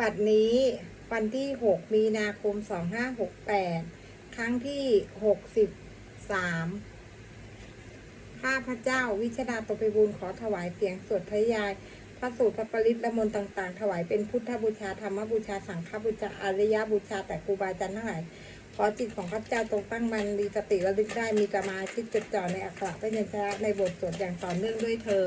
บัดนี้วันที่ 6 มีนาคม 2568 ครั้งที่ 63 ข้าพระเจ้าวิชดาตปิบูลขอถวายเสียงสวดพระยายพระสูตรพระปริตละมนต์ต่างๆ ถวายเป็นพุทธบูชาธรรมบูชาสังฆบูชาอริยบูชาแต่ครูบาอาจารย์ทั้งหลายขอจิตของข้าพเจ้าตรงตั้งมันมีสติระลึกได้มีสมาธิจดจ่อในอักขระพยัญชนะในบทสวดอย่างต่อเนื่องด้วยเธอ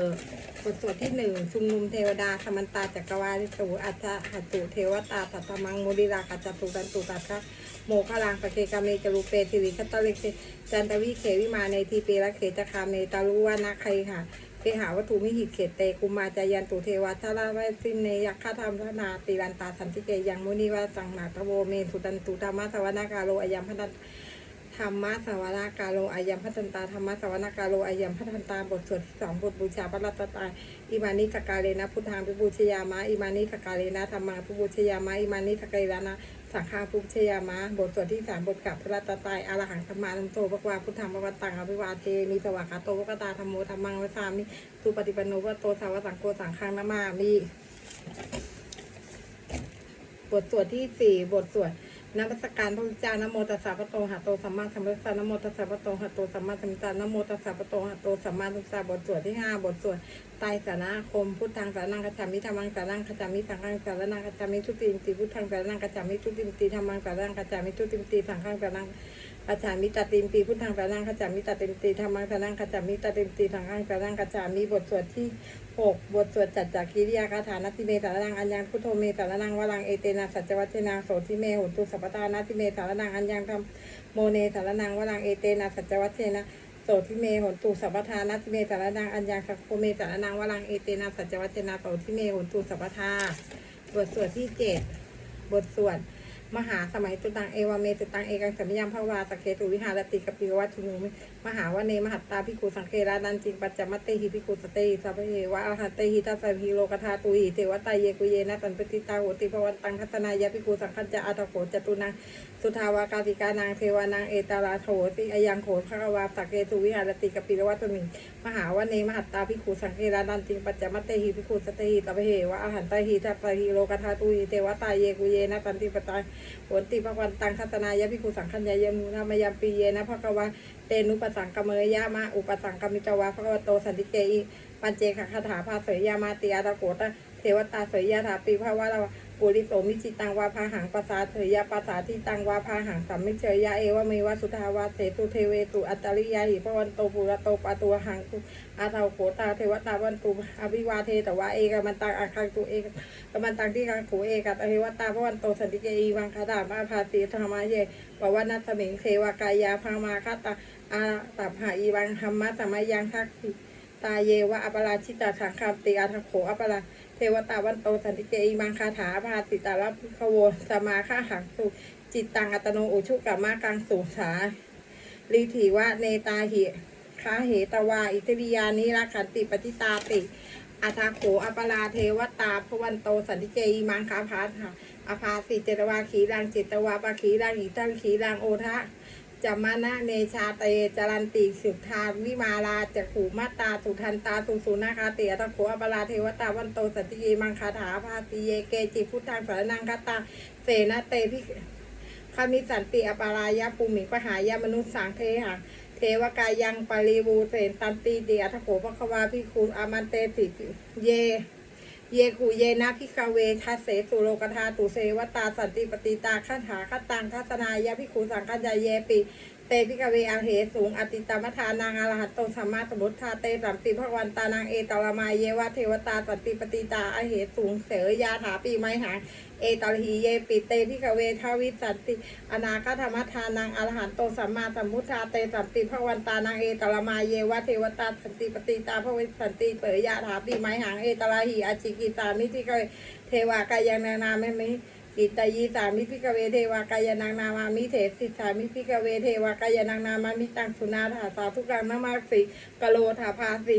บทสวดที่หนึ่งชุมนุมเทวดาสมันตาจักรวาลิสูอัจฉหัตุเทวตาสัตมังโมดิรากัจจตุตันตุตัสะโมฆะลังสเกกาเมจรูเปสิริคัตตลิเกจันตวิเขวิมาในทีเประเขจคาเมตาลุวานาใครค่ะเคหาวัตถุมิหิตเขตเตคุมาจายันตุเทวาทาราไวสินเนยักขธรรมนาติรันตาสันติเกยังมุนีวาสังนาตโวเมสุตันตุธรรมะสวนาการโลอยัมพัน ธรรมะสวนากาโลอายัมพันตาธรรมะสวนากาโลอายัมพันตาบทสวดที่สองบทบูชาพระรัตนตรัยอิมานิสกาเลนะพุทธังปิบูชยามะอิมานิสกาเลนะธรรมังปิบูชยามะอิมานิสกาเลนะสังฆาปุชยามะบทสวดที่สามบทกับพระรัตตรัยอรหังธรรมานัมโตภควาพุทธังภวันตังอภิวาเทมิสวากาโตภกตาธรรมโมธรรมังวสามิสุปฏิปันโนภะโตสาวสังโฆสังฆังนามามิบทสวดที่สี่บทสวด นมัสการพระพุทธเจ้านโมตัสสะพระโตหะโตสัมมาสัมพุทธะนโมตัสสะพระโตหะโตสัมมาสัมพุทธะนโมตัสสะพระโตหะโตสัมมาสัมพุทธะบทสวดที่ห้าบทสวดไตรสานาคมพุทธังสานังกัจจามิธรรมังสานังกัจจามิสังฆังสานังกัจจามิทุติมติพุทธังสานังกัจจามิทุติมติธรรมังสานังกัจจามิทุติมติสังฆังสานังกัจจามิตติมติพุทธังสานังกัจจามิตติมติธรรมังสานังกัจจามิตติมติสังฆังสานังกัจจามิบทสวดที่ หกบทสวดจัดจากกิริยาคาถานัติเมสารนังอัญญังพุทโธเมสารนังวรังเอเตนะสัจวัชนาโสทิเมหุตุสัพพตานัติเมสารนังอัญญังธรรมโมเนสารนังวรังเอเตนะสัจวัชนะโสทิเมหนตุสัพพทานัติเมสารนังอัญญังสักโคเมสารนังวรังเอเตนะสัจวัชนาโสทิเมหนตุสัพพทาบทสวดที่เจ็ดบทสวดมหาสมัยตุตังเอวเมตุตังเอกังสัมยังพระวาสเคตุวิหารติกปิวัตถุนุ มหาวเนมหัตตาพิคุสังเครานันจิงปัจจมัตเตหิพิคุสเตหิสัพเพเหวะอรหัตเตหิทัสสะพิโลกธาตุหิเทวตาเยกุเยนะตันปฏิตาโหติภวันตังคัตนายะพิคุสังคัจจะอาตโขจตุนังสุทาวากาติกานางเทวานางเอตาลาโถติอายังโขภควาสักเกตุวิหารติกปิรวัตมิงมหาวเนมหัตตาพิคูสังเครานันติงปัจจมัตเตหิพิคูสเตหิตะเพเหวะอรหันตหิทัพพหิโลกธาตุหิเทวตาเยกุเยนะตันติปตาโหติภวันตังคัตนายะพิคูสังคัญญายมุนามยามปีเยนะภควาเตนุปสังกเมยยะมะอุปสังกมิจวาภควโตสันติเกอิปัญเจขคาถาภาเสยยามาติอาตาโกตเทวตาเสยยาถาปีภาวะเราปุริโสมิจิตังวาพาหังปัสสาเถยยะปัสสาที่ตังวาพาหังสัมมิเฉยยะเอวะเมวะสุทาวาเสตุเทเวตุอัตตริยาหิพวันโตปุระโตปะตัวหังตุอาเทาโขตาเทวตาวันตุอภิวาเทตวะเอกมันตังอาคังตุเอกกมันตังที่กังโขเอกัตเทวตาพวันโตสันติเกอีวังคาดามาภาสีธรรมะเยปวันัสมิงเทวกายาพามาคาตา อาตับหาอีวังธรรมะสมัยยังทักขิตาเยวะอปราชิตาสังคามติอาทังโขอปราเทวตาวันโตสันติเกอิมังคาถาพาติตาลัพิขโวสมาฆาหังสุจิตตังอัตโนอุชุกามากังสุสาลีถีวะเนตาหิคาเหตวา อิทวิยานิรักขันติปฏิตาติอาทาโขอปราเทวตาพวันโตสันติเกอิมังคาพาถาอภาสิเจตวาขีรังจิตวาปะขีรังอิตังขีรังโอทะ จามานะเนชาเตจรันติสุทานวิมาลาจักขูมาตาสุทันตาสุสุนาคาเตียตะโขอปราเทวตาวันโตสัติยมังคาถาภาติเยเกจิพุทธังสารนังคตาเสนาเตพิคามิสันติอปารายะภูมิปหายามนุษย์สังเทหะเทวกายังปริบูเสนตันติเดียทะโขภควาพิคุอามันเตติเย เยกูเยนะพิกาเวทัสเสสุโลกธาตุเสวตาสันติปฏิตาขันหาขันตังทัศนายะพิคูสังกัญญาเยปิ เตพิกาเวอังเหสูงอติตามทานางอรหัตโตสัมมาสมุทธาเตสัมติภวันตานางเอตลมาเยวะเทวตาสันติปฏิตาอเหสูงเสยยาถาปีไมหางเอตลหีเยปิเตพิกาเวทาวิสันติ อนาคธรรมทานางอรหันโตสัมมาสัมพุทธาเตสัมติภวันตานางเอตลมาเยวะเทวตาสันติปฏิตาภวิสันติเสยยาถาปีไม้หางเอตลหีอาจิกิตามิทิกเวเทวากายังนานาไม่ไม่ กิตยีสามิพิกเวเทวากายนางนามามิเถสิสามิพิกเวเทวากายนางนามามิตังสุนาถาสาทุกังนามาสิกโลถาภาสิ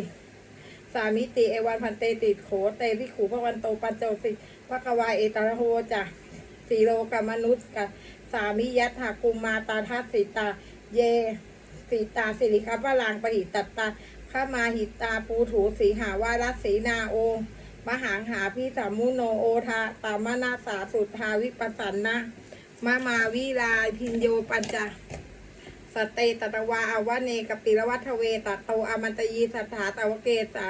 สามิติเอวันพันเตติโขเตพิขูพระวันโตปัญโจสิพระกวายเอตระโหจะสีโลกมนุษย์กับสามิยัตถากุมมาตาทัสสิตา เยสีตาสิริคัพพลางปหิตตตาข้ามาหิตาปูถูสีหาวารัสสีนาโอ มหังหาพิสามุโนโอทาตามนาสาสุทาวิปัสสันนะมะมาวิลาพินโยปัญจสเตตตวาอาวเนกปิรวัทเวตโตอมันตยีสัทธาตวเกสา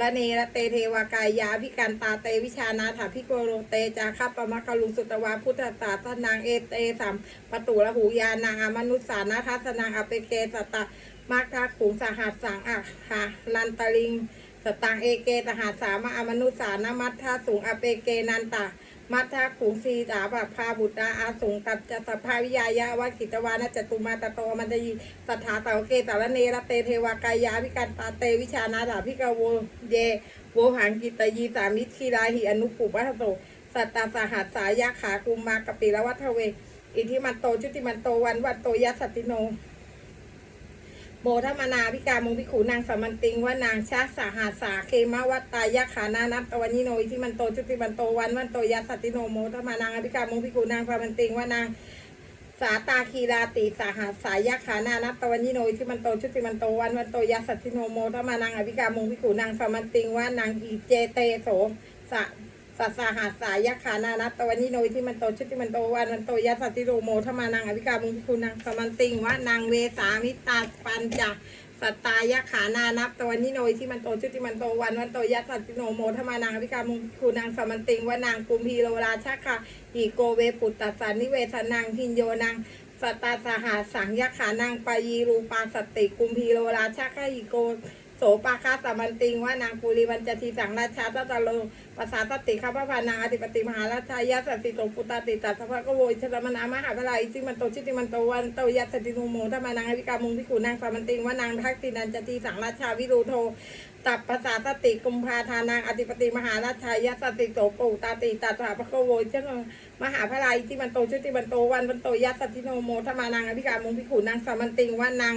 ละเนระเตเทวากายาพิการตาเตวิชานาถาพิโกโรเตจาคัปปมะกลุงสุตวาพุทธศาสนางเอเตสัมปตุละหูยานางอมนุสสานาทัสนางอเปเกสตะมักทาขุงสหัสสังอะหาลันตลิง สตังเอเกตหาสามะอมนุสานามัทธาสูงอเปเกนันตามัทธาขุงสีดาบพาบุตราอาสงกับจัตภาวิยายาวากิตวานะจตุมาตโตมันตยีสัทธาเตาเกตาลเนรเตเทวากายาพิการตาเตวิชานาถาพิกาโวเยโวหังกิตยีสามิตคีราหิอนุปุปัสโตสัตตาสหัสสายาขากุมมากปิละวัฒเว อิทิมันโตชุติมันโตวันวันโตยัสสติโน โมทมนาพิกามงพิขูนางสามันติงว่านางชาสาหาสาเคมวัตตายาขานานัตตวันิโนอิที่มันโตจุติมันโตวันวันโตยัสติโนโมทมานางอภิกามงพิขูนางสามันติงว่านางสาตาคีราติสาหาสายาขานานัตตวันิโนอิที่มันโตชุติมันโตวันวันโตยัสสติโนโมทมานางอภิกามงพิขูนางสามันติงว่านางอีเจเตโสสะ สัสสาหาสายะขานานัตตวันนิโนยที่มันโตชุติมันโตวันมันโตยัสสติโรโมธมานังอภิกามุงคุณนางสมันติงว่านางเวสามิตาปัญจสัตตายะขานานับตวันนิโนยที่มันโตชุติมันโตวันวันโตยัสสติโนโมธมานังอภิกามุงคุณนางสมันติงว่านางกุมพีโลราชค่ะอีโกเวปุตตสานิเวสนังพินโยนางสัตาสหาสังยขานางปายีรูปาสติกุมพีโลราชค่ะอีโก โสปาคาสามันติงว่านางปุริวันจทีสังราชาตตะโลภาษาสติข้าพระพานางอธิปติมหาราชายาสติโตปุตตาติตัสสะพะกโวยชรมนามหาพลายจิมันโตชิติมันโตวันโตยัสติโนโมธรรมานางอภิกามุงพิขุนางสามันติงว่านางทักษินันจทีสังราชาวิรูโทตับภาษาสติกุมภาทานางอธิปติมหาราชายาสติโตปุตตาติตัสสะพะกโวยชรมหาพลายจิมันโตชิติมันโตวันวันโตยัสติโนโมธรรมานางอภิกามุงพิขุนางสามันติงว่านาง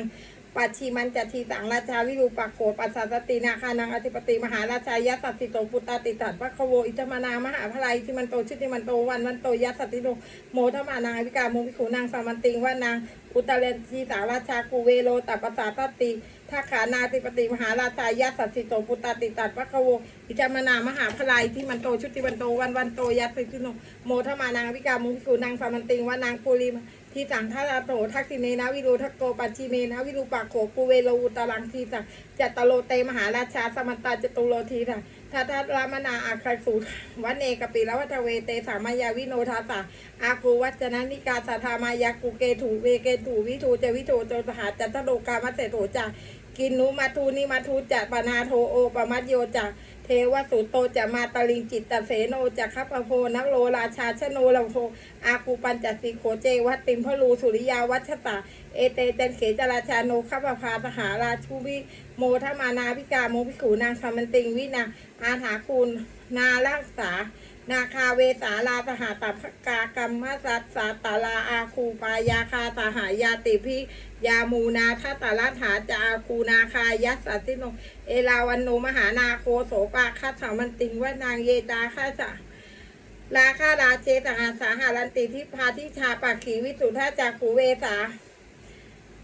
ปัจฉิมันจัทีสังราชาวิรูปักโขปัสสสตินาคานังอธิปติมหาราชายะสัตติโตปุตตาติตัดพระคโวอิจมานามหาพลายที่มันโตชิติมันโตวันวันโตยัสสติโนโมทมานางอภิกามุงพิขูนางสามันติงว่านางอุตเรนทีสาราชากูเวโลตัปปัสสาสติทักขานาธิปติมหาราชายะสัตติโตปุตตาติตัดพระคโวอิจมานามหาพลายที่มันโตชุติมันโตวันวันโตยัสสติโนโมทมานางอภิกามุงพิขูนางสามันติงว่านางปุริ ทีสังฆราโตทักษิเนนะวิรูทักโกปัจจิเมนะวิรูปักโขกูเวโลอุตรังทีสังจัตตโลเตมหาราชาสมันตาจตุโลทีสังทัทรามนาอาคาสูวันเนกปิละวัตเวเตสามายาวิโนทาสาอาคูวัจนะนิกาสัทธามายากูเกถูเวเกถูวิทูเจวิโทโจสหาจัตโลกามัเสโถจากินนุมาทูนิมาทูจะปนาโทโอปมัตโยจะ เทวสุโตจะมาตลิงจิตตเสโนจะคัปปโพนักโลราชาชโนลำโพอาคูปัญจสีโขเจวัตติมพลูสุริยาวัชตาเอเตจันเขจราชาโนขัปพาสหาราชูวิโมทมานาพิกาโมพิขูนางสามันติงวินาอาถาคุณนาลักษา นาคาเวสาลาสหาตัพกากรรมสัสสาตาลาอาคูปายาคาสหายาติพิยามูนาทัตาลัฐาจาคูนาคายัสสติโนเอลาวันโนมหานาโคโสปาคัสสามันติงว่านางเยตาข้าจะราคาราเจตหาสาหารันติทิพาทิชาปากขีวิสุทธาจากขูเวสา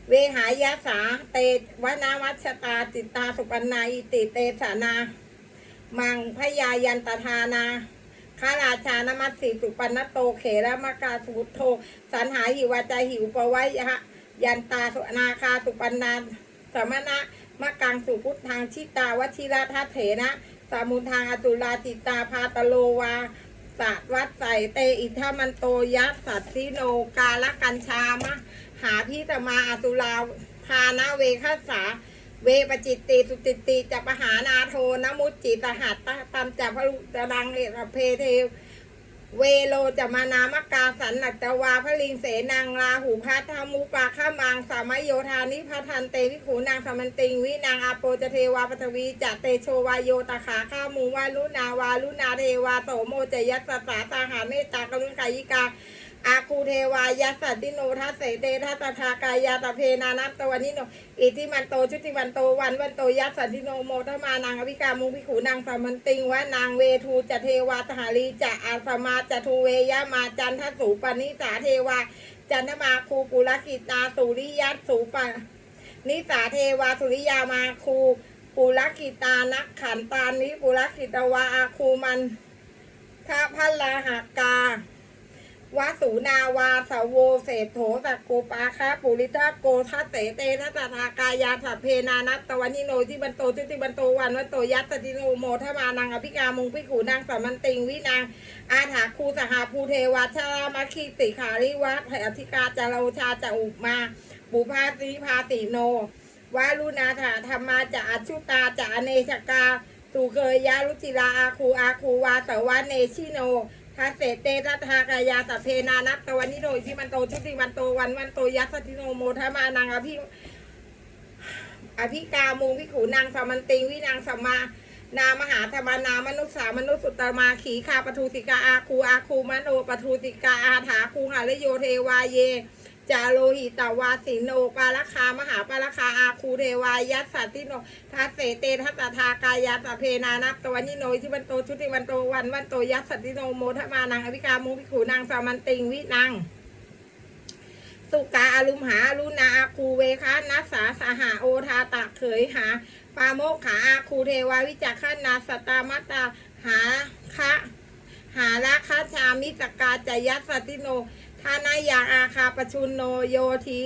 เวหายาสาเตวนาวัชตาติตาสุปันนาอิติเตสานา มังพยายันตทานา ข้าราชานมัสสีสุปันนโตเขระมกาสุทโธสันหาหิวาจาหิวปไวยะยันตาสุนาคาสุปันนาสมณะมะกังสุพุทธังชิตาวชิราทัเถนะสามุทางอตุลาติตาพาตโลวาสัตวัดใสเตอิทามันโตยัสสัตทิโนกาลกัญชามะหาพิตมาอสุราพานาเวคัสสา เวปจิตติสุติตติจัปหานาโทนมุจจิตหัตตะตัมจัพลุตรังเอรเพเทวเวโลจะมานามกาสันนัตวาพลิงเสนางลาหูพัทธมุปาข้ามังสามโยธานิพัทันเตวิขูนางสมันติงวินางอาโปจะเทวาปทวีจะเตโชวายโยตาขาข้ามูวาลุนาวาลุนาเทวาโสโมจยัสสะสาตาหาเมตตากรุณกายิกา อาคูเทวายัสสัตติโนทัสเสเตทัตถากายาตเพนานัตตวันิโนอิทิมันโตชุติมันโตวันวันโตยัสสันติโนโมทมานางอภิกามุพิขูนางสามันติงวะนางเวทูจะเทวาทหารีจะอาสมาจะทูเวยะมาจันทสูปนิสาเทวาจันทมาคูปุรกิตาสุริยัตสูปนิสาเทวาสุริยามาคูปุรกิตานักขันตานิปุรกิตวาอาคูมันทาพัลลาหากา วาสูนาวาสาวโวเศษโถสักกูปาคาปุริทาโกทัสเสเตทัสทากายาสัพเพนานัตตวันิโนที่บันโตทิติบันโตวันวัตโตยัสสติโนโมทมานังอภิกามุงพิขูนางสัมมันติงวินางอาถาคูสหาภูเทวาชารามาคีติขาริวัฒอธิกาจาราชาจะอุมาบุพาสีพาติโนวาลุนาถาธรรมาจะอชุตาจะอเนชกาสุเคยยาลุจิลาอาคูอาคูวาสวาเนชิโน คาเสเตทัทากายาสเพนานัตตวันนิโรที่มันโตชุติวันโตวันวันโตยัสสติโนโมทมานังอภิอภิกามุงพิขูนางสมันติงวินางสัมมานามหาธรรมนามนุษย์สามนุษย์สุตตมาขีคาปทูติกาอาคูอาคูมโนปทูติกาอาถาคูหาลโยเทวาเย จาโลหิตาวาสินโนปาลคามหาปาลคาอาคูเทวายัสสัตติโนทัสเสเตทัสตทากายาสเพนานัตตวันิโนที่วันโตชุติวันโตวันวันโตยัสสัตติโนโมทมานังอภิกามุพิขูนางสามันติงวินังสุกาอารุมหาอรุณาอาคูเวคะนัสสาสหาโอทาตะเขยหาปาโมกขาอาคูเทวาวิจักขนาสตามตาหาคะหาราคาชามิสกาจยัสสติโน ทานายาอาคาปชุนโนโยที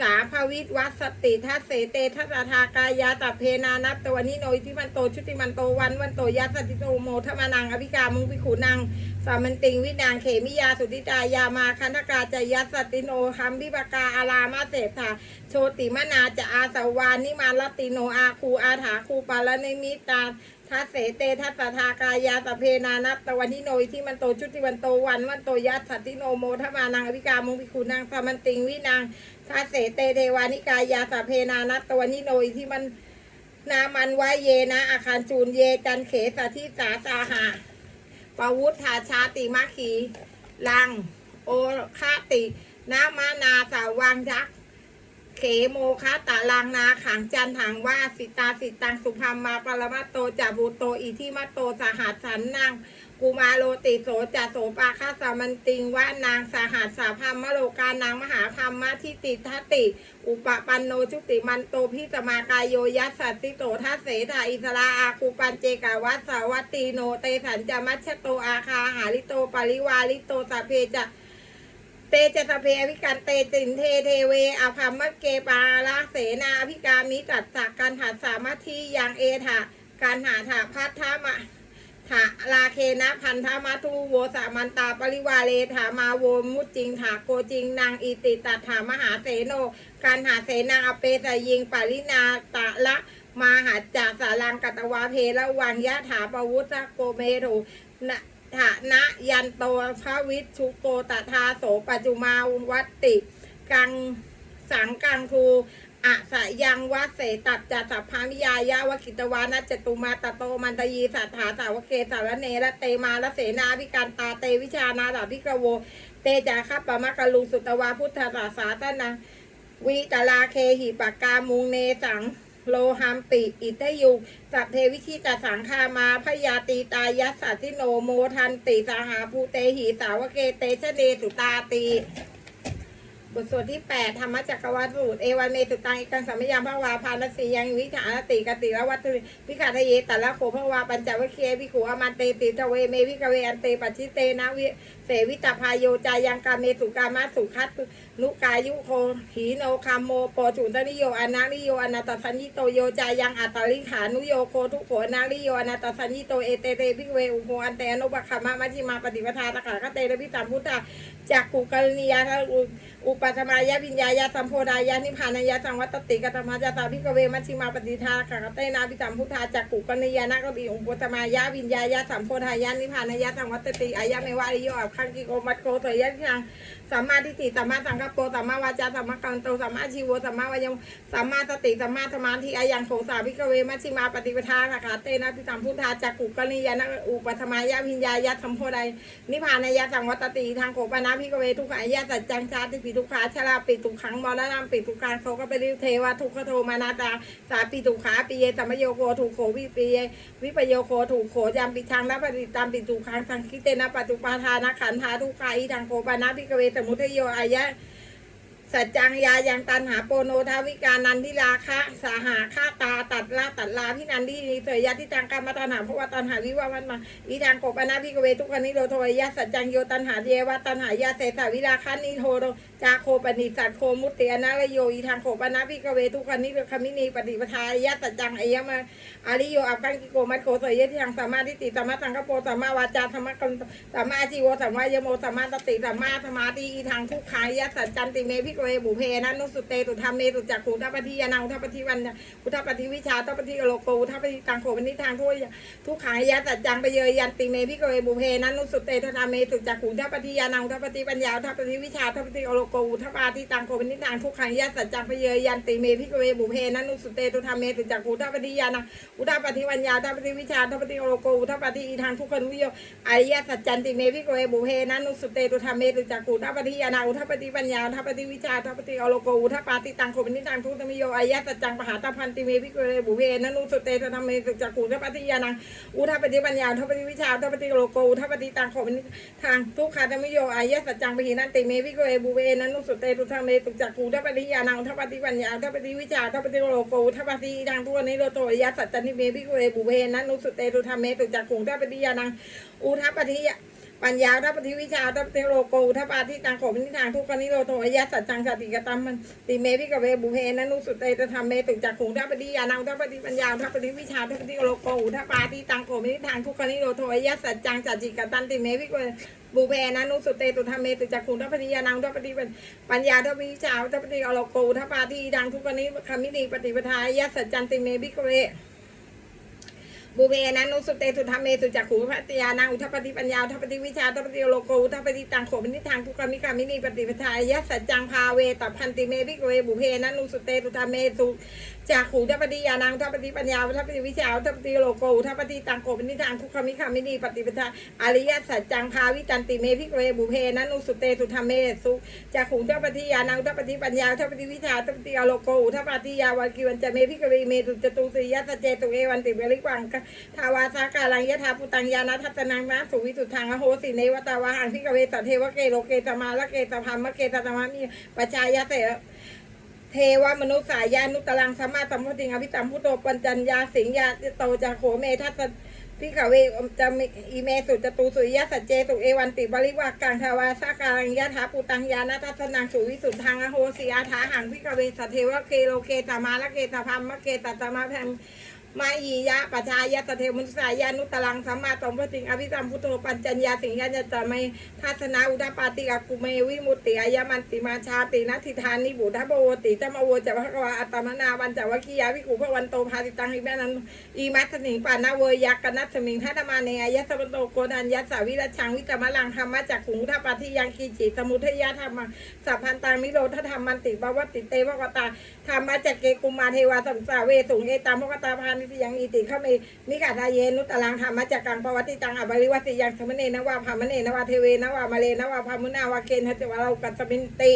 สาภวิตวัสสติทัสเสเตทัสทากายาตัเพนานัตตวนิโนอิทิมันโตชุติมันโตวันวันโตยัสติโนโมทมานังอภิกามุงพิขูนังสามันติงวินางเขมิยาสุติตายามาคันธกาจยัสติโนคัมพิปกาอารามาเศรษฐาโชติมนาจะอาสวานิมาลติโนอาคูอาถาคูปาลนิมิตา ทัสเสเตทัสสทากายาตเพนานัตตวันนิโนที่มันโตชุติวันโตวันวันโตยัสสติโนโมทมานังอภิกามุงพิคุนางสมันติงวินางทัสเสเตเทวานิกายาสเพนานัตตวันนิโนที่มันนามันวายเยนะอาคารจูนเยจันเขสทิสาสาหาปวุฒาชาติมาขี ลัง โอคาตินามานาสาวังยักษ เขโมคาตาลังนาขังจันถังว่าสิตาสิตังสุภามมาปรมาโตจาบูโตอิทิมาโตสหัสสันนางกุมาโลติโสจาโสปาคาสามันติงว่านางสหัสสาพามโลกานางมหาธรรมะทิติทัตติ อุปปันโนชุติมันโตพิสมากายโยยัสสัสสิโตทัสเสธาอิสราอาคูปันเจกาวัสสวัตตีโนเตสันจามัชโตอาคาหาลิโตปริวาลิโตสัพเพจะ เตจะสพเพอภิการเตจินเทเทเวอภัมมะเกปาลาเสนาอภิการมิจัดจากการหาสามัคทียังเอถาการหาถาพัทธามะถาลาเคนะพันธมาทูโวสามันตาปริวาเลถามาโวมุจจิงถาโกจิงนางอิติตัดถามหาเสโน การหาเสนาอเปสยิงปารินาตะละมาหาจาสารังกัตวาเพละวังยะถาปวุตโกเมโทนะ ฐานะยันโตพระวิชุโกตทาโสปัจจุมาวัตติ กังสังกังทูอะสะยังวัเสตัดจัสัพพังยายาวกิตวานัจตุมาตโตมันตยีสัทธาสาวกเกสารเนระเตมาละเสนาพิการตาเตวิชานาดาพิกโว เตจาคัปปะมะกะลุงสุตวาพุทธศาสาตนังวิตลาเคหิปากกามุงเนสัง โลหัมปิอิทยุสัพเพวิชิตสังคามาพยาตีตายัสสัติโนโมทันติสาหาภูเตหิสาวเกเตชเนสุตาตีบทสวดที่ 8 ธรรมจักรวาลสูตรเอวันเมสุตังอิกังสัมยามภาวาพานสียังวิถานติกติละวัตถุพิขาทะเยตัลละโขภาวาปัญจวัคเคียพิขูอามันเตติทเวเมวิกเวอันเตปัจฉิเตนะวิ เสวิตาพายโยจายังกาเมสุกามาสุคัตนุกายุโคหีโนคามโมโปจุนตนิโยอนานิโยอนาตสัญญิโตโยจายังอัตตลิขานุโยโคทุโขนาลิโยอนาตสัญญิโตเอเตเตพิเวอุโมอันเตอนุปะขมะมัชฌิมาปฏิปทาตะขากเตระพิตามพุทธาจากกุกรณียาทะอุอุปัชมายะวิญญายะสัมโพธายะนิพพานายะสังวัตติกตมายะตาพิกเวมัชิมาปฏิทาขากเตนาพิตามพุทธาจากกุกรณียานักบิอุปัตมายะวิญญายะสัมโพธายะนิพพานายะสังวัตติอายะเมวะริโยอับคังกิโกมัตโกเตยะยังสัมมาทิฏฐิสัมมาสังกัปโปสัมมาวาจาสัมมากัมมันโตสัมมาชีวสัมมาวายมสัมมาสติสัมมาสมาธิอายังโขสาพิกเวมัชฌิมาปฏิปทาค่ะขาเตนะพิสัมพุทธาจักกุกรณียานะอุปธรรมายะพิญญายะสัมโพไดนิพพานายะสังวัตติทางโขปนาพิกเวทุกขายะสัจจังชาติปิทุกขาชราปิทุกขังมรณะปิทุกการโสกปริเทวะทุกขโทมานาตาสาปิทุกขาปิเยสัมโยโคถูกโขวิปิเยวิปโยโคถูกโขยามปิทางนปฏิตามปิทุกขังสังคิเตนะปัจจุปาทานะขันธาทุกขาอีทางโขปนาพิกเวสมุทโยอายะสัจจังยายังตันหาโปโนทาวิกานันทิลาคะสาหาฆาตาตัดลาตัดลาพินันทินีเสยยะที่ทางกรรมตันหาเพราะว่าตันหาวิวามันมาอีทางโกปนาพิกเวทุกขนิโรโทยะสัจจังโยตันหาเยวะตันหายาเสสาวิลาคะนิโทโรจาโคปนิสัตโคมุตเตอนาลโยอีทางโกปนาพิกเวทุกขนิคามินีปฏิปทายะสัจจังอายะมาอาริโยอัปกังกิโกมัตโคเสยะที่ทางสามารถทิติสามารถสังกโปสามารถวาจาธรรมะกัมสามารถอาชีโวสามารถยโมสามารถตติสามารถสมาธิอีทางทุกขายะสัจจันติเมพิกเวบุเพนะนุสุเตตุธรรมเมตุจักขุทัปฏิยานังอุทัปฏิวันอุทัปฏิวิชาทัปฏิโลโกอุทัปปฏิตังโขปนิทางทุยทุกขายะสัจจังไปเยยันติเมพิกเวบุเพนะนุสุเตตุธรรมเมตุจักขุทัปฏิยานังทัปฏิปัญญาอุทัปฏิวิชาทัปปฏิโลโกอุทปปฏิตังโขปนิทางทุกขายะสัจจังไปเยยันติเมพิกเวบุเพนะนุสุเตตุธรรมเมตุจักขุทัปปฏิยานังอุทัปปฏิปัญญาทัปปฏิวิชาทัปปฏิโลโกอุทัปปฏิอีทางทุกขนุโยอริยสัจจันติเมพิกเวบุเพนะนุสุเตตุธรรมเมตุจักขุทัปปฏิยานังอุทัปปฏิปัญญาทัปปฏิวิชาทัปปฏิโลโกอุทัปปฏิตังโขปนิทางทุกขมิโยอริยสัจจังปหาตพันติเมพิกเวบุเพนะนุสุเตตุธรรมเมตุจักขุทัปปฏิยานังอุทัปปฏิปัญญาทัปปฏิวิชาทัปปฏิโลโกอุทัปปฏิตังโขปนิทางทุกขมิโยอริยสัจจังปหินันติเมพิกเวบุเพนะนุสุเตตุธรรมเมตุจักขุทัปปฏิยานังทัปปฏิปัญญาทัปปฏิวิชาทัปปฏิโลโกทัปปฏิทางทุกขนิโรโตอริยสัจจนิเมพิกเวบุเพนะนุสุเตตุธรรมเมตุจักขุทัปปฏิยานังอุทัปปฏิยาปัญญาทัพปฏิวิชาทัพปฏิโลโกทัพปาทิตังโขมินิทางทุกขนิโรโทอยัสสัจจังสติกตัมมันติเมพิกเวบุเพนันุสุเตตธรรมเมตุจักขุงทัพปฏิยานังทัพปฏิปัญญาทัพปฏิวิชาทัพปฏิโลโกทัพปาทิตังโขมินิทางทุกขนิโรโทอยัสสัจจังสติกตันติเมพิกเว บุเพนันุสุเตตุธรรมเมตุจักขุงทัพปฏิยานังทัพปฏิปัญญาทัพปฏิวิชาทัพปฏิโลโกทัพปาทิตังทุกขนิคมินีปฏิปทายัสสัจจันติเมพิกเวบุเพนันุสุเตสุธรรมเมสุจักขุพัตยานังอุทปฏิปัญญาอุทัปฏิวิชาอุทัปฏิโลโกอุทัปฏิตังโขปนิทางทุกขมิกามินีปฏิปทายัสสัจจังพาเวตัพพันติเมพิกเวบุเพนันุสุเตสุธรรมเมสุ จักขุอุทัปปฏิญาณังทัปปฏิปัญญาทัปปฏิวิชาทัปปฏิโลโกทัปปฏิตังโขปนิทางทุกขมิกามินีปฏิปทาอริยสัจจังพาวิจันติเมพิกเวบุเพนันุสุเตสุธรรมเมสุจักขุอุทัปปฏิญาณังทัปปฏิปัญญาทัปปฏิวิชาทัปปฏิโลโกทัปปฏิยาวากิวันจะเมพิกเวเมตุจตุสิยสเจตุเอวันติเวริกวังทาวาสากาลังยะธาปุตังยานะทัตนังนะสุวิสุทธังอโหสิเนวตาวาหังพิกเวสัเทวเกโลเกตมาละเกตพัมมะเกตตมะมีปจายะเต เทวมนุษย์สายานุตลังสมมาสัมพุติงอภิสัมพุโตปัญจัญญาสิงญาโตจาโขเมทัตพิขเวจะมีอีเมสุจตุสุริยสัจเจสุเอวันติบริวากังทาวาสากาลังยะธาปุตังยานาทัศนังสุวิสุทธังอโหสิอาถาหังพิขเวสเทวเคโลเกตมาละเกตพัมมะเกตตมะแพม มาอียะปัจายะตะเทมุสายานุตลังสัมมาสัมพุทธิงอภิสัมพุทโธปัญจัญญาสิงญาจะไม่ทัศนาอุทปาติอากุเมวิมุตติอายมันติมาชาตินัตถิธานิบุทบโวติตมโวจะพระกวาอัตมนาวันจะวกิยาวิกุพระวันโตภาติตังอิแม่นันอีมัสนิงปานาเวยากนัตสมิงทัตมาเนอายะสมโตโกดัญยัสสาวิรชังวิจมลังธรรมะจากขุงทัปาทิยังกีจิสมุทยธรรมสัพพันตังมิโรธธรรมมันติบวติเตวกตาธรรมะจากเกกุมาเทวาสัมสาเวสุงเอตามพกตาพานิยังอีติเขามนิกาทาเยนุตลังธรรมจากกังปวัติตังอบริวัติยังสมเนนวาพามเนนวาเทเวนวามาเลนวาพามุนาวาเกนทัจวาเรากัสมินติ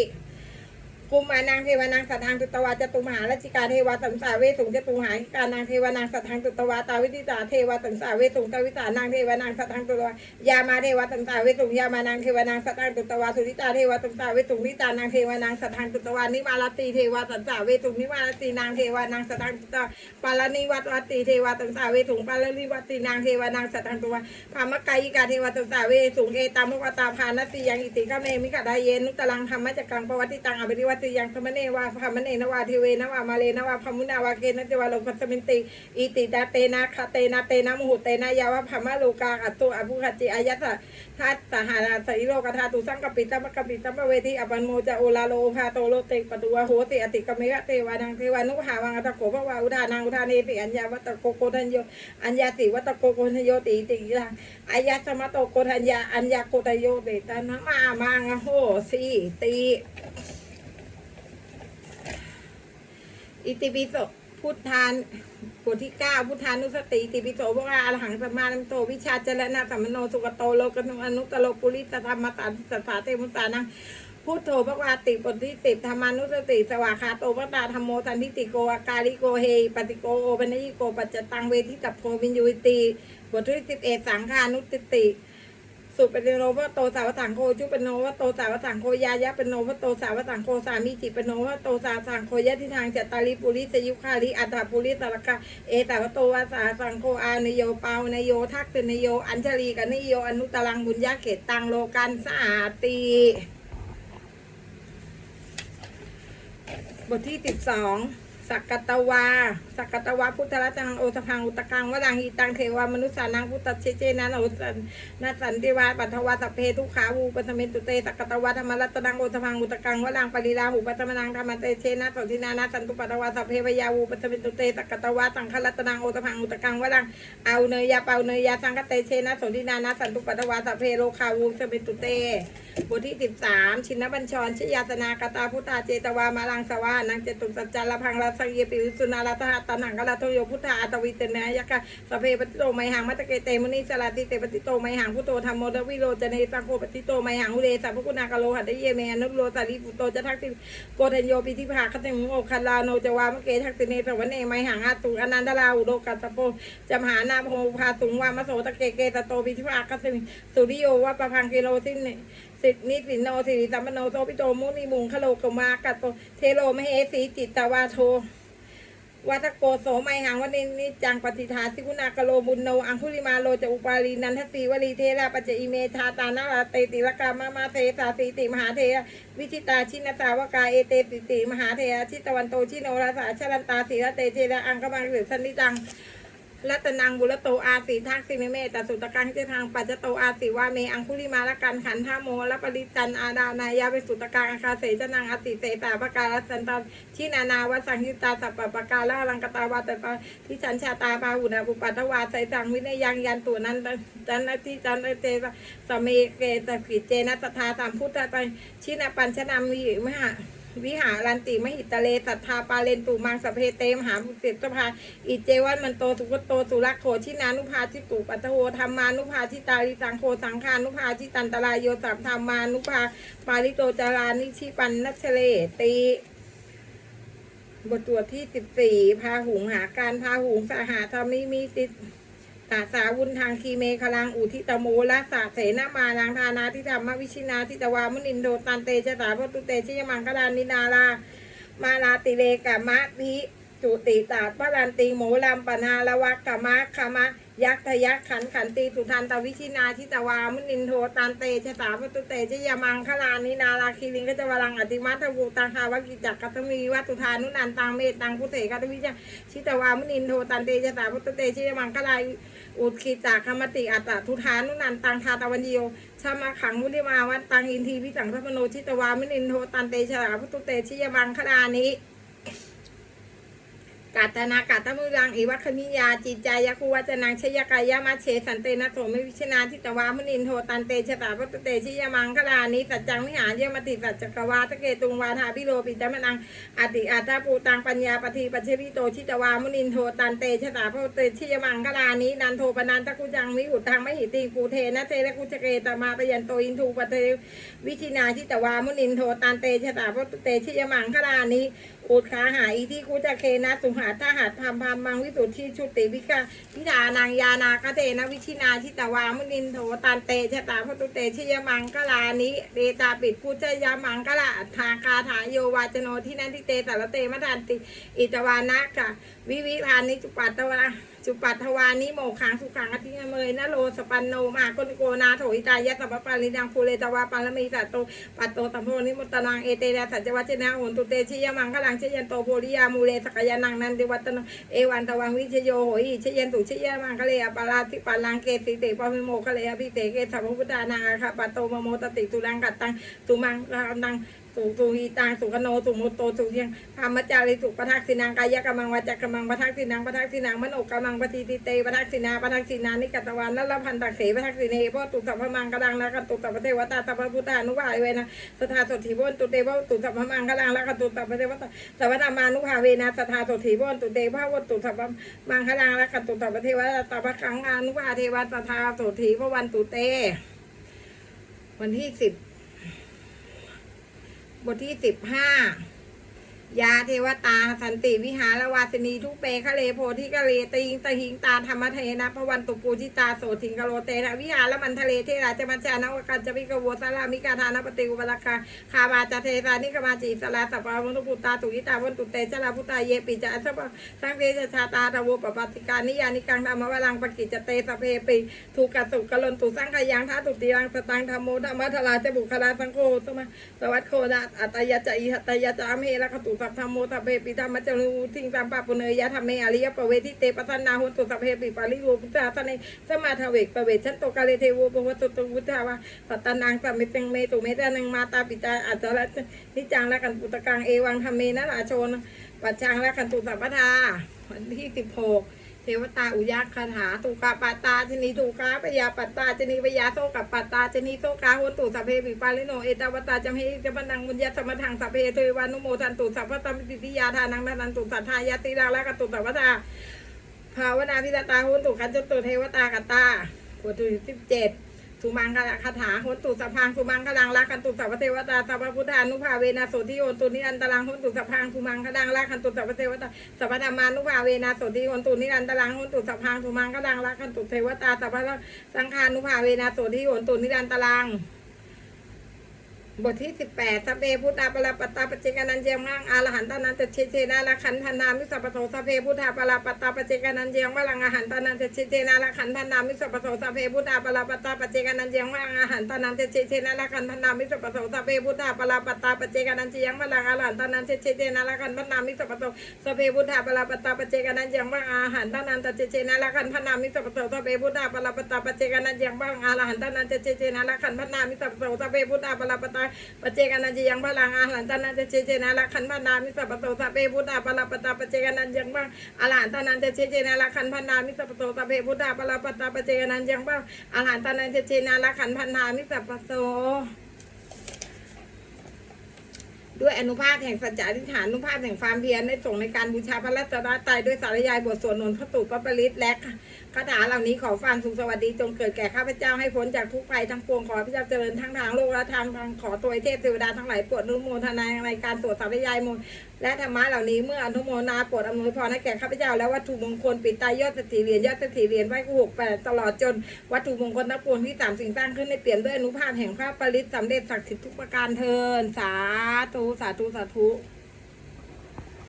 กุมานางเทวานางสัทธังตุตวาจตุมหาราชิกาเทวาสังสาเวสุงจตุมหาริกานางเทวานางสัทธังตุตวาตาวิติตาเทวาสังสาเวสุงตาวิตานางเทวานางสัทธังตุตวายามาเทวาสังสาเวสุงยามานางเทวานางสัทธังตุตวาสุริตาเทวาสังสาเวสุงนิตานางเทวานางสัทธังตุตวานิมาลตีเทวาสังสาเวสุงนิมาลตีนางเทวานางสัทธังตุตวาปาลนิวัตวัตติเทวาสังสาเวสุงปาลนิวัตตินางเทวานางสัทธังตุตวาภามกายิกาเทวาสังสาเวสุงเอตามวตาพานติยังอิติกะเมมิกะดาเยนุตลังธรรมะจักกังปวัติตังอภิวัติยังสมเนวาพามเนนวาเทเวนวามาเลนวาพามุนาวาเกนเจวาโลกัสมินติอิติดาเตนะคาเตนะเตนะมหุเตนะยาวะพามะโลกาอัตตุอภุขจิอายะสะทัสสหาราสริโลกธาตุสังกปิตมกปิตมเวทีอปันโมจะโอลาโลภาโตโลเตปตุวะโหติอติกเมะเทวานังเทวานุภาวังอัตโกภวาอุทานังอุทาเนติอัญญาวัตโกโกทัญโยอัญญาติวัตโกโกทัญโยติติลังอายะสมะโตโกทัญญาอัญญาโกทโยติตนะมามังโหสีติ อิติปิโสพุทธานบทที่เก้าพุทธานุสติอิติปิโสพระอรหังสัมมาสัมโตวิชาเจรณะสัมมโนสุกโตโลกนุอนุตโลปุริสธรรมสารสัสสาเตมุตานังพุทโธพระวาติบทที่สิบธรรมานุสติ สวากขาโตพระตาธรรมโมสันทิติโกอาการิโกเฮปฏิโกโอปัญญิโกปัจจตังเวทิตัพโพวินยูติบทที่สิบเอ็ดสังขานุสติ สุเป็นโนพระโตสาวสังโฆชุเป็นโนพระโตสาวสังโฆยายะเป็นโนพระโตสาวสังโฆสามีจิเป็นโนพระโตสาวสังโฆยะทิทางจตตาริปุริสยุคาริอัตถปุริสารกะเอตาวโตวาสาสังโฆอานโยเปานโยทักษินโย อัญชลีกนิโยอนุตรังบุญญาเขตตังโลกันสาติบทที่สิบสอง สักกตวา สักกตวาพุทธรัตนังโอตพังอุตกังวรังอีตังเทวามนุษสานังพุทธเชเจนันโอสันนาสันติวาปัทวาสัพเพทุขาวูปัตเมตุเตสักกตวาธรรมรัตนังโอตพังอุตกังวรังปริลาหูปัตมนังธรรมเตเชนะสนทินานาสันตุปัตวาสัพเพวยาวูปัตเมตุเตสักกตวาสังฆรัตนังโอตพังอุตกังวรังเอาเนยยาเปาเนยยาสังฆเตเชนะสนทินานาสันตุปัตวาสัพเพโลคาวูสเมตุเตบทที่สิบสามชินบัญชรชยาสนากตาพุทธาเจตวามาลังสวานังเจตุสัจจารพังราสังเยปิวิสุนาราตหะตันหังกลาโทโยพุทธาอัตวิเตนะยะกะสเพปฏิโตไมหังมัตตเกเตมุนิสลาติเตปฏิโตไมหังพุทโตธรรมโมดวิโรจเนสังโฆปฏิโตไมหังอุเรสัพพุณากะโลหัตถเยเมนุโลสารีปุโตจะทักติโกธัญโยปิธิภาคติมุโอคัลลาโนจวามะเกทักติเนสวเนไมหังอาตุอนันตลาอุโดกัสโปจมหานาโพภาสุงวามโสตะเกเกตโตปิธิภาคติสุริโยวะปะพังเกโลสิน สิทธินิสินโนสิริสัมปโนโสปิโตมุนิมุงคโลกมากัตโตเทโลมเหสีจิตตวาโทวัตโกโสไมหังวันนินิจังปฏิทาสิกุณากโลบุญโน อังคุลิมาโลจะอุปาลีนันทสีวลีเทระปัจจิเมธาตานาลาเตติลกามามาเทสาสีติมหาเทวิชิตาชินสาวกาเอเตติติมหาเทชิตวันโตชิโนราสาชลันตาสีระเตเจระอังกมังหรือสันนิจัง รัตนังบุรโตอาสีทักษิเมเมตสุตกังเจทางปัจจโตอาสีวาเมอังคุลิมาละกันขันธาโมละปริตันอาดานายาเปสุตกังอาคาเสจนังอติเสตาปการสันตาชินานาวสังยุตตาสัปปะปกาละลังกตาวาตปะที่ฉันชาตาปาหุนาปุปัตวาไสสังวินยังยันตัวนั้นจันที่จันเตสเมเกตกิเจนะสทธาสามพุทธตังชินาปัญชนามีมหา วิหารันติมหิตเลสัทธาปาเลนตุมังสเพเตมหาบุตรสภาอิเจวันมันโตสุกโตสุรักโขชินานุภาทิตุปัตโหธรรมานุภาทิตาริสังโฆสังฆานุภาทิตันตรายโยสัมธรรมานุภาปาริโตจารานิชิปันนัชเลตีบทตรวที่สิบสี่พาหุงหาการพาหุงสหาธรรมิมีติ ตาสาวุนทางคีเมคลังอุทิตโมละสาเสนามาลังธานาทิธรรมวิชินาทิตวามุนินโดตันเตชะตาพตุเตชยมังคลานินาลามาลาติเลกะมะพิจุติตาพระลันติโมลัมปนาละวะกะมะคามะยักทยักขันขันตีสุทันตวิชินาทิตวามุนินโทตันเตชะตาพตุเตชยมังคลานินาลาคีลิงกจวรังอติมัตวูตังคาวกิจักกัตมีวัตุธานุนันตังเมตังพุเถกัตวิจาชิตวามุนินโทตันเตชะตาพตุเตชยมังคลา อุดขีจากคมติอัตตทุธานุนันตังทาตะวันโยชามาขังมุนิมาวันตังอินทีพิสังพระพโนชิตวามินินโทตันเตชะลาพุตุเตชิยบังคดานิ กาตนากาตมุรังอิวัคมิยาจิตใจยคุวัจนังชยกายามาเชสันเตนะโสมิวิชนาทิตวามุนินโทตันเตชะตาพุตเตชิยมังคดานิสัจจังวิหารเยมติสัจจกวาตะเกตุงวาทาพิโรปิตมนังอติอาตาปูตังปัญญาปฏิปัจเชริโตชิตวามุนินโทตันเตชะตาโพเตชิยมังคลานินันโทปนันตะกุจังวิหุตังมหิติปูเทนะเทระกุจเกตมาปยันโตอินทูปเทวิชินาชิตวามุนินโทตันเตชะตาโพเตชิยมังคลานิ อุดขาหาอีที่กุจะเคนะสุหาทหาธรรมพามังวิสุทธิชุติวิกาพิธานางยานาคเตนะวิชินาชิตวามุนินโทตันเตชะตาพตุเตชยมังกลานิเดตาปิดกุจยามังกลาทาคาถาโยวาจโนที่นันทิเตสารเตมะทันติ อิตวานะกะวิวิพานิจุปัตตวา จุปัตถวานิโมขังสุขังอธิเมยนโลสปันโนมาโกนโกนาโถอิตายะสัพปาลินังภูเรตวาปารมีสัตโตปัตโตตัมโพนิมุตตนังเอเตนะสัจวัจเนะโหนตุเตชิยมังคลังเชยันโตโพริยามูเรสกยานังนันติวัตโนเอวันตวังวิชโยโหอิชยันตุชยมังคเลอปาราติปัลังเกติเตปะมิโมคเลอภิเตเกสัพพุทธานังอาคาปโตมโมตติตุลังกัตตังตุมังกัง สุสุหีตังสุขโนสุโมโตสุเทียงธรรมจาริสุปทักษินังกายกมังวาจากมังปทักษินังปทักษินังมโนกมังปฏิติเตปทักษินาปทักษินานิกตวานนัลพันตักเสปทักษิเนโพตุสัพพมังกลังละกัตุสัพพเทวตาสัพพพุทธานุภาเวนะสทาสถิโพนตุเตโพตุสัพพมังกลังละกัตุสัพพเทวตาสัพพธรรมานุภาเวนะสทาสถิโพนตุเตภาวตุสัพพมังกลังละกัตุสัพพเทวตาสัพพกังานุภาเทวตาสทาสถิพวันตุเต วันที่สิบ บทที่สิบห้า ยาเทวตาสันติวิหารวาสนีทุเปคะเลโพธิกะเลติงตะหิงตาธรรมเทนะพวันตุปูทิตาโสทิงกะโลเตนะวิหารมันทะเลเทราจมัญจานวกันจะพิกโวสารามิกาธานปฏิอุปราคาคาบาจเทสานิกมาจีสลาสัปปะวันตุปุตตาตุยิตาวันตุเตจลาพุตตาเยปิจาสัพสังเทจชาตาตะโวปปติการนิยานิกังธรรมวลังปกิจเตสเพปิถูกกัสุกะลนตุสังขยังท้าตุติรังสตังธรรมโมธรรมทลาจบุคลาสังโฆสมะสวัสโคนาอัตยะจะอิหัตยจะอเมละขตุสัพธรรมโมทพเพปิธรรมะจรูทิงสัมปะปุเนยยะธรรมเมอริยปเวทิเตปทันนาหุนตุสัพเพปิปาริโวพุทธาสเนสมาทเวกปเวชันโตกาเลเทโวปวัตตุตุพุทธาวะสัตตนังสัมมิตังเมตุเมตานังมาตาปิตาอัจฉรนิจังละกันปุตตะกังเอวังธรรมเมนะราโชนปัจจังละกันตุสัพพทาวันที่สิบหก วตาอุยาคาถาตุกาปาตาชนีตุกาปยาปัตตาชนีปยาโซกับปัตตาชนีโซกาหุนตุสัพเพปิปาลิโนเอตาวตาจัมเฮจะบันังมุญญาสมทังสัพเพเทวานุโมทันตุสัพพตัมปิติยาทานังนันตุสัทธายาติรังละกตุสัพพตาภาวนาพิตตาหุนตุขันจตุเทวตากตาบทที่สิบเจ็ด สุมังคาถาหุนตุสพังสุมังคลังละกันตุสัพเทวตาสัพพพุทธานุภาเวนะโสติโอนตุนิรันตรังหุนตุสพังสุมังคลังละกันตุสัพเทวตาสัพพธรรมานุภาเวนะโสติโอนตุนิรันตรังหุนตุสพังสุมังคดังละขันตุเทวตาสัพพสังฆานุภาเวนะโสติโอนตุนิรันตรัง บทที่สิบแปดสัพเพพุทธาปราปตาปเจกานันเจียงมังอาลหันตานันตเชเชนาละขันธนามิสัพโสสัพเพพุทธาปราปตาปเจกานันเจียงมังอาหันตานันตเชเชนาละขันธนามิสัพโสสัพเพพุทธาปราปตาปเจกานันเจียงมังอาหันตานันตเชเชนาละขันธนามิสัพโสสัพเพพุทธาปราปตาปเจกานันเจียงมังอาหันตานันตเชเชนาละขันธนามิสัพโสสัพเพพุทธาปราปตาปเจกานันเจียงมังอาหันตานันตเชเชนาละขันธนามิสัพโสสัพเพพุทธาปราปตาปเจกานันเจียงมังอาหันตานันตเชเชนาละขันธนามิสัพโสสัพเพพุทธาปราปตาปเจกานันจียังพลังอาหารตานันจะเจเจนะละขันพันามิสัพโตสัพเพพุทธาปลาปตาปเจกนันยังบ้างอาหารตานันจะเจเจนะละขันพันามิสัพโตสัพเพพุทธาปลาปตาปเจกนันยังบ้างอาหารตานันจะเจนะละขันพันามิสัพโตด้วยอนุภาพแห่งสัจจะอธิษฐานอนุภาพแห่งความเพียรได้ส่งในการบูชาพระรัตนตรัยด้วยสารยายบทสวดนนทพระตุพระปริตและคาถาเหล่านี้ขอฟังสุขสวัสดีจงเกิดแก่ข้าพเจ้าให้พ้นจากทุกภัยทั้งปวงขอพระเจ้าเจริญทั้งทางโลกและทางทางขอตัวเทพเทวดาทั้งหลายโปรดอนุโมทนาในการสวดสารยายมนและธรรมะเหล่านี้เมื่ออนุโมนาโปรดอำนวยพรให้แก่ข้าพเจ้าและวัตถุมงคลปิดตายยอดสถีเหรียญยอดสถีเหรียญไหว้คู่หกแปดตลอดจนวัตถุมงคลทั้งปวงที่สามสิ่งสร้างขึ้นในเปลี่ยนด้วยอนุภาพแห่งพระปริตสำเร็จศักดิ์สิทธิ์ทุกประการเทินสาธุสาธุสาธุ